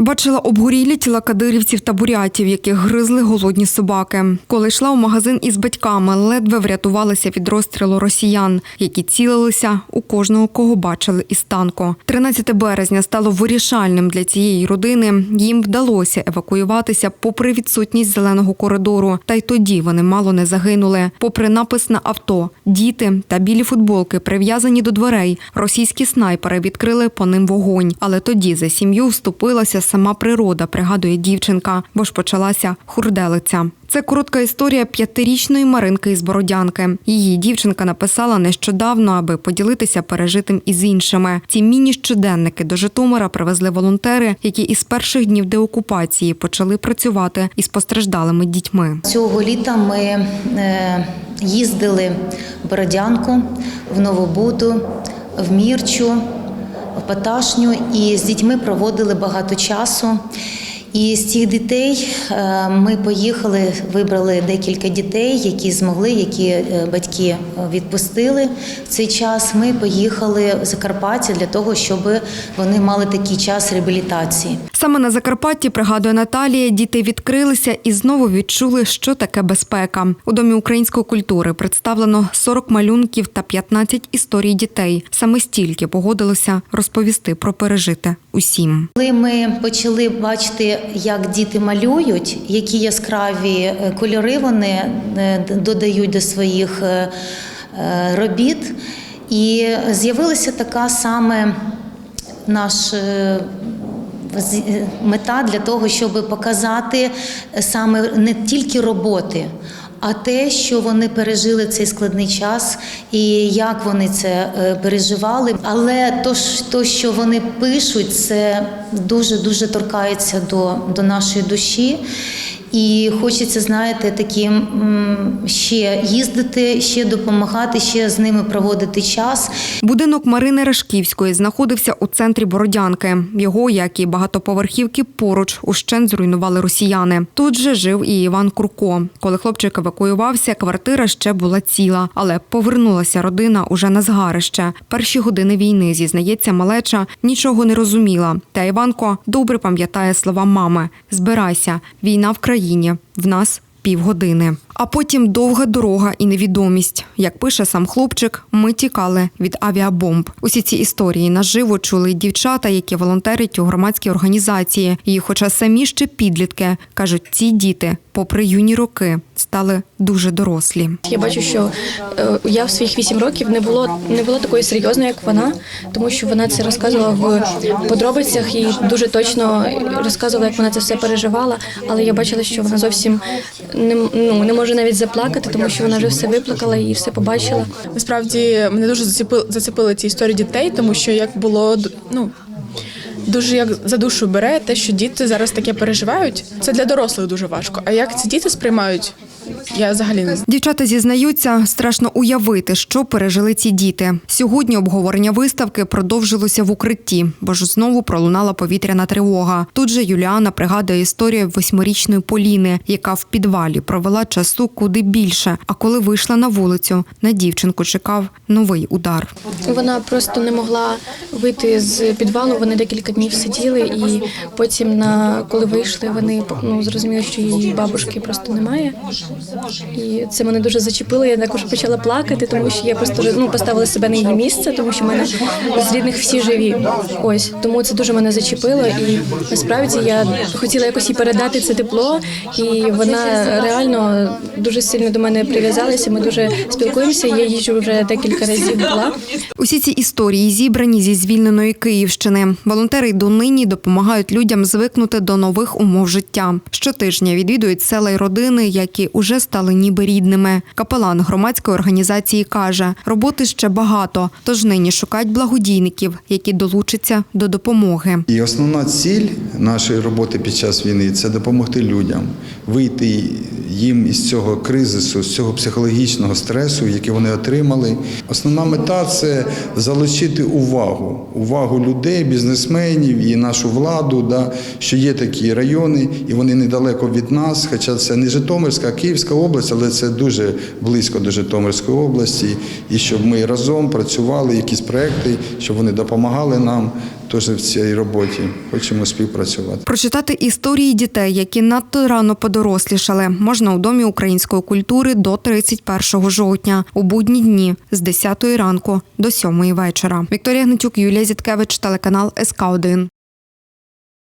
Бачила обгорілі тіла кадирівців та бурятів, яких гризли голодні собаки. Коли йшла у магазин із батьками, ледве врятувалися від розстрілу росіян, які цілилися у кожного, кого бачили із танку. 13 березня стало вирішальним для цієї родини. Їм вдалося евакуюватися попри відсутність зеленого коридору. Та й тоді вони мало не загинули. Попри напис на авто, діти та білі футболки прив'язані до дверей. Російські снайпери відкрили по ним вогонь. Але тоді за сім'ю вступилася сама природа, пригадує дівчинка, бо ж почалася хурделиця. Це коротка історія п'ятирічної Маринки із Бородянки. Її дівчинка написала нещодавно, аби поділитися пережитим із іншими. Ці міні-щоденники до Житомира привезли волонтери, які із перших днів деокупації почали працювати із постраждалими дітьми. Цього літа ми е, їздили в Бородянку, в Новобуду, в Мірчу, Паташню і з дітьми проводили багато часу. І з цих дітей е, ми поїхали, вибрали декілька дітей, які змогли, які е, батьки відпустили в цей час. Ми поїхали в Закарпаття для того, щоб вони мали такий час реабілітації. Саме на Закарпатті, пригадує Наталія, діти відкрилися і знову відчули, що таке безпека. У домі української культури представлено 40 малюнків та 15 історій дітей. Саме стільки погодилося розповісти про пережите усім. Коли ми почали бачити, як діти малюють, які яскраві е, кольори вони е, додають до своїх е, робіт, і з'явилася така саме наш. Е, е, Мета для того, щоб показати саме не тільки роботи, а те, що вони пережили цей складний час і як вони це е, переживали. Але то що вони пишуть, це дуже дуже торкається до, до нашої душі. І хочеться, знаєте, таким ще їздити, ще допомагати, ще з ними проводити час. Будинок Марини Рашківської знаходився у центрі Бородянки. Його, як і багатоповерхівки, поруч ущен зруйнували росіяни. Тут же жив і Іван Курко. Коли хлопчик евакуювався, квартира ще була ціла, але повернулася родина уже на згарище. Перші години війни, зізнається малеча, нічого не розуміла. Та Іванко добре пам'ятає слова мами: збирайся, війна в країні. В нас півгодини. А потім довга дорога і невідомість. Як пише сам хлопчик, ми тікали від авіабомб. Усі ці історії наживо чули й дівчата, які волонтерять у громадській організації. І, хоча самі ще підлітки, кажуть, ці діти, попри юні роки, стали дуже дорослі. Я бачу, що е, я в своїх вісім років не було не була такою серйозною, як вона, тому що вона це розказувала в подробицях і дуже точно розказувала, як вона це все переживала. Але я бачила, що вона зовсім не, ну, не може навіть заплакати, тому що вона вже все виплакала і все побачила. Насправді мене дуже зацепили, зацепили ці історії дітей, тому що як було ну. Дуже як за душу бере те, що діти зараз таке переживають. Це для дорослих дуже важко. А як ці діти сприймають, я взагалі не. Дівчата зізнаються, страшно уявити, що пережили ці діти. Сьогодні обговорення виставки продовжилося в укритті, бо ж знову пролунала повітряна тривога. Тут же Юліана пригадує історію восьмирічної Поліни, яка в підвалі провела часу куди більше. А коли вийшла на вулицю, на дівчинку чекав новий удар. Вона просто не могла вийти з підвалу. Вони декілька днів сиділи, і потім, на коли вийшли, вони ну, зрозуміли, що її бабушки просто немає. І це мене дуже зачепило. Я також почала плакати, тому що я просто ну, поставила себе на її місце, тому що в мене з рідних всі живі. Ось тому це дуже мене зачепило. І насправді я хотіла якось їй передати це тепло, і вона реально дуже сильно до мене прив'язалася. Ми дуже спілкуємося. Я їжджу вже декілька разів була. Усі ці історії зібрані зі звільненої Київщини. Волонтери донині допомагають людям звикнути до нових умов життя. Щотижня відвідують села й родини, які уже стали ніби рідними. Капелан громадської організації каже, роботи ще багато, тож нині шукають благодійників, які долучаться до допомоги. І основна ціль нашої роботи під час війни це допомогти людям вийти їм із цього кризису, з цього психологічного стресу, який вони отримали. Основна мета це залучити увагу, увагу людей, бізнесменів і нашу владу, да, що є такі райони, і вони недалеко від нас, хоча це не Житомирська, а Київська Київська область, але це дуже близько до Житомирської області. І щоб ми разом працювали, якісь проекти, щоб вони допомагали нам теж в цій роботі. Хочемо співпрацювати. Прочитати історії дітей, які надто рано подорослішали, можна у домі української культури до 31 жовтня у будні дні з 10 ранку до 7 вечора. Вікторія Гнатюк, Юлія Зіткевич, телеканал СК 1